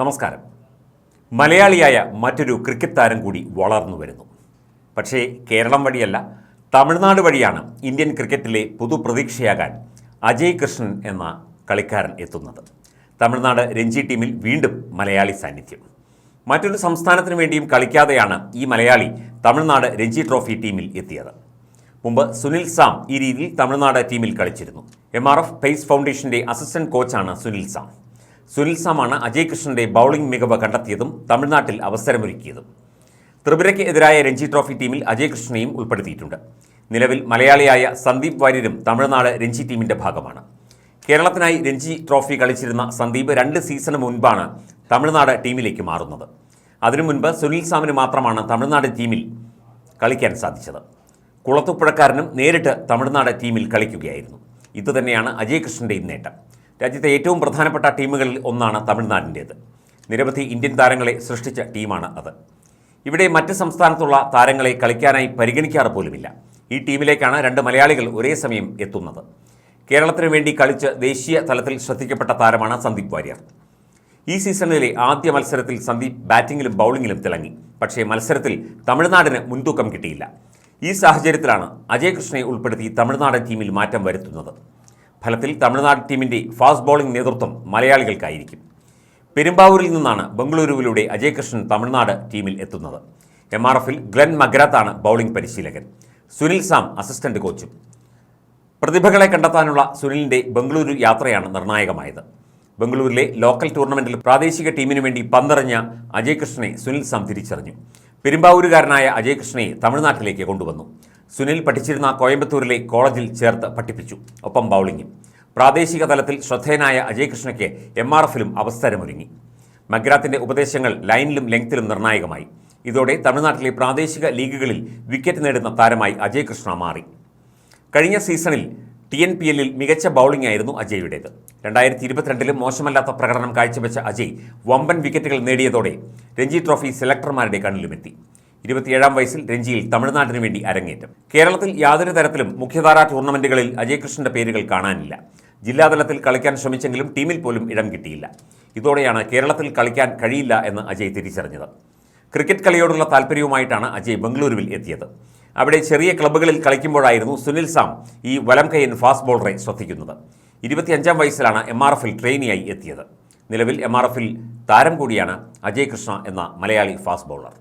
നമസ്കാരം. മലയാളിയായ മറ്റൊരു ക്രിക്കറ്റ് താരം കൂടി വളർന്നു വരുന്നു. പക്ഷേ കേരളം വഴിയല്ല തമിഴ്നാട് വഴിയാണ് ഇന്ത്യൻ ക്രിക്കറ്റിലെ പുതുപ്രതീക്ഷയാകാൻ അജയ് കൃഷ്ണൻ എന്ന കളിക്കാരൻ എത്തുന്നത്. തമിഴ്നാട് രഞ്ജി ടീമിൽ വീണ്ടും മലയാളി സാന്നിധ്യം. മറ്റൊരു സംസ്ഥാനത്തിന് വേണ്ടിയും കളിക്കാതെയാണ് ഈ മലയാളി തമിഴ്നാട് രഞ്ജി ട്രോഫി ടീമിൽ എത്തിയത്. മുമ്പ് സുനിൽ സാം ഈ രീതിയിൽ തമിഴ്നാട് ടീമിൽ കളിച്ചിരുന്നു. എം ആർ എഫ് പേസ് ഫൗണ്ടേഷന്റെ അസിസ്റ്റന്റ് കോച്ചാണ് സുനിൽ സാം. സുനിൽ സാമാണ് അജയ് കൃഷ്ണന്റെ ബൗളിംഗ് മികവ് കണ്ടെത്തിയതും തമിഴ്നാട്ടിൽ അവസരമൊരുക്കിയതും. ത്രിപുരയ്ക്ക് എതിരായ രഞ്ജി ട്രോഫി ടീമിൽ അജയ് കൃഷ്ണനെയും ഉൾപ്പെടുത്തിയിട്ടുണ്ട്. നിലവിൽ മലയാളിയായ സന്ദീപ് വാര്യരും തമിഴ്നാട് രഞ്ജി ടീമിന്റെ ഭാഗമാണ്. കേരളത്തിനായി രഞ്ജി ട്രോഫി കളിച്ചിരുന്ന സന്ദീപ് രണ്ട് സീസണ് മുൻപാണ് തമിഴ്നാട് ടീമിലേക്ക് മാറുന്നത്. അതിനു മുൻപ് സുനിൽ സാമിന് മാത്രമാണ് തമിഴ്നാട് ടീമിൽ കളിക്കാൻ സാധിച്ചത്. കുളത്തുപ്പുഴക്കാരനും നേരിട്ട് തമിഴ്നാട് ടീമിൽ കളിക്കുകയായിരുന്നു. ഇതുതന്നെയാണ് അജയ് കൃഷ്ണന്റെയും നേട്ടം. രാജ്യത്തെ ഏറ്റവും പ്രധാനപ്പെട്ട ടീമുകളിൽ ഒന്നാണ് തമിഴ്നാടിന്റേത്. നിരവധി ഇന്ത്യൻ താരങ്ങളെ സൃഷ്ടിച്ച ടീമാണ് അത്. ഇവിടെ മറ്റ് സംസ്ഥാനത്തുള്ള താരങ്ങളെ കളിക്കാനായി പരിഗണിക്കാറ് പോലുമില്ല. ഈ ടീമിലേക്കാണ് രണ്ട് മലയാളികൾ ഒരേ സമയം എത്തുന്നത്. കേരളത്തിനു വേണ്ടി കളിച്ച് ദേശീയ തലത്തിൽ ശ്രദ്ധിക്കപ്പെട്ട താരമാണ് സന്ദീപ് വാര്യർ. ഈ സീസണിലെ ആദ്യ മത്സരത്തിൽ സന്ദീപ് ബാറ്റിങ്ങിലും ബൗളിങ്ങിലും തിളങ്ങി. പക്ഷേ മത്സരത്തിൽ തമിഴ്നാടിന് മുൻതൂക്കം കിട്ടിയില്ല. ഈ സാഹചര്യത്തിലാണ് അജയ് കൃഷ്ണയെ ഉൾപ്പെടുത്തി തമിഴ്നാട് ടീമിൽ മാറ്റം വരുത്തുന്നത്. ഫലത്തിൽ തമിഴ്നാട് ടീമിന്റെ ഫാസ്റ്റ് ബോളിംഗ് നേതൃത്വം മലയാളികൾക്കായിരിക്കും. പെരുമ്പാവൂരിൽ നിന്നാണ് ബംഗളൂരുവിലൂടെ അജയ് കൃഷ്ണൻ തമിഴ്നാട് ടീമിൽ എത്തുന്നത്. എം ആർ എഫിൽ ഗ്ലെൻ മഗ്രാത്താണ് ബൗളിംഗ് പരിശീലകൻ. സുനിൽ സാം അസിസ്റ്റന്റ് കോച്ചും. പ്രതിഭകളെ കണ്ടെത്താനുള്ള സുനിലിന്റെ ബംഗളൂരു യാത്രയാണ് നിർണായകമായത്. ബംഗളൂരിലെ ലോക്കൽ ടൂർണമെന്റിൽ പ്രാദേശിക ടീമിനു വേണ്ടി പന്തറിഞ്ഞ അജയ് കൃഷ്ണനെ സുനിൽ സാം തിരിച്ചറിഞ്ഞു. പെരുമ്പാവൂരുകാരനായ അജയ് കൃഷ്ണയെ തമിഴ്നാട്ടിലേക്ക് കൊണ്ടുവന്നു. സുനിൽ പഠിച്ചിരുന്ന കോയമ്പത്തൂരിലെ കോളേജിൽ ചേർത്ത് പഠിപ്പിച്ചു. ഒപ്പം ബൗളിംഗും പ്രാദേശിക തലത്തിൽ ശ്രദ്ധേയനായ അജയ് കൃഷ്ണയ്ക്ക് എം ആർ എഫിലും അവസരമൊരുങ്ങി. മഗ്രാത്തിന്റെ ഉപദേശങ്ങൾ ലൈനിലും ലെങ്ത്തിലും നിർണായകമായി. ഇതോടെ തമിഴ്നാട്ടിലെ പ്രാദേശിക ലീഗുകളിൽ വിക്കറ്റ് നേടുന്ന താരമായി അജയ് കൃഷ്ണ മാറി. കഴിഞ്ഞ സീസണിൽ ടി എൻ പി എല്ലിൽ മികച്ച ബൗളിംഗ് ആയിരുന്നു അജയ്യുടേത്. രണ്ടായിരത്തി ഇരുപത്തിരണ്ടിലും മോശമല്ലാത്ത പ്രകടനം കാഴ്ചവെച്ച അജയ് വമ്പൻ വിക്കറ്റുകൾ നേടിയതോടെ രഞ്ജി ട്രോഫി സെലക്ടർമാരുടെ കണ്ണിലുമെത്തി. ഇരുപത്തിയേഴാം വയസ്സിൽ രഞ്ജിയിൽ തമിഴ്നാട്ടിനു വേണ്ടി അരങ്ങേറ്റം. കേരളത്തിൽ യാതൊരു തരത്തിലും മുഖ്യധാരാ ടൂർണമെന്റുകളിൽ അജയ് കൃഷ്ണന്റെ പേരുകൾ കാണാനില്ല. ജില്ലാതലത്തിൽ കളിക്കാൻ ശ്രമിച്ചെങ്കിലും ടീമിൽ പോലും ഇടം കിട്ടിയില്ല. ഇതോടെയാണ് കേരളത്തിൽ കളിക്കാൻ കഴിയില്ല എന്ന് അജയ് തിരിച്ചറിഞ്ഞത്. ക്രിക്കറ്റ് കളിയോടുള്ള താല്പര്യവുമായിട്ടാണ് അജയ് ബംഗളൂരുവിൽ എത്തിയത്. അവിടെ ചെറിയ ക്ലബ്ബുകളിൽ കളിക്കുമ്പോഴായിരുന്നു സുനിൽ സാം ഈ വലം കൈയൻ ഫാസ്റ്റ് ബോളറെ ശ്രദ്ധിക്കുന്നത്. ഇരുപത്തിയഞ്ചാം വയസ്സിലാണ് എം ആർ എഫിൽ ട്രെയിനിയായി എത്തിയത്. നിലവിൽ എം ആർ എഫിൽ താരം കൂടിയാണ് അജയ് കൃഷ്ണ എന്ന മലയാളി ഫാസ്റ്റ് ബോളർ.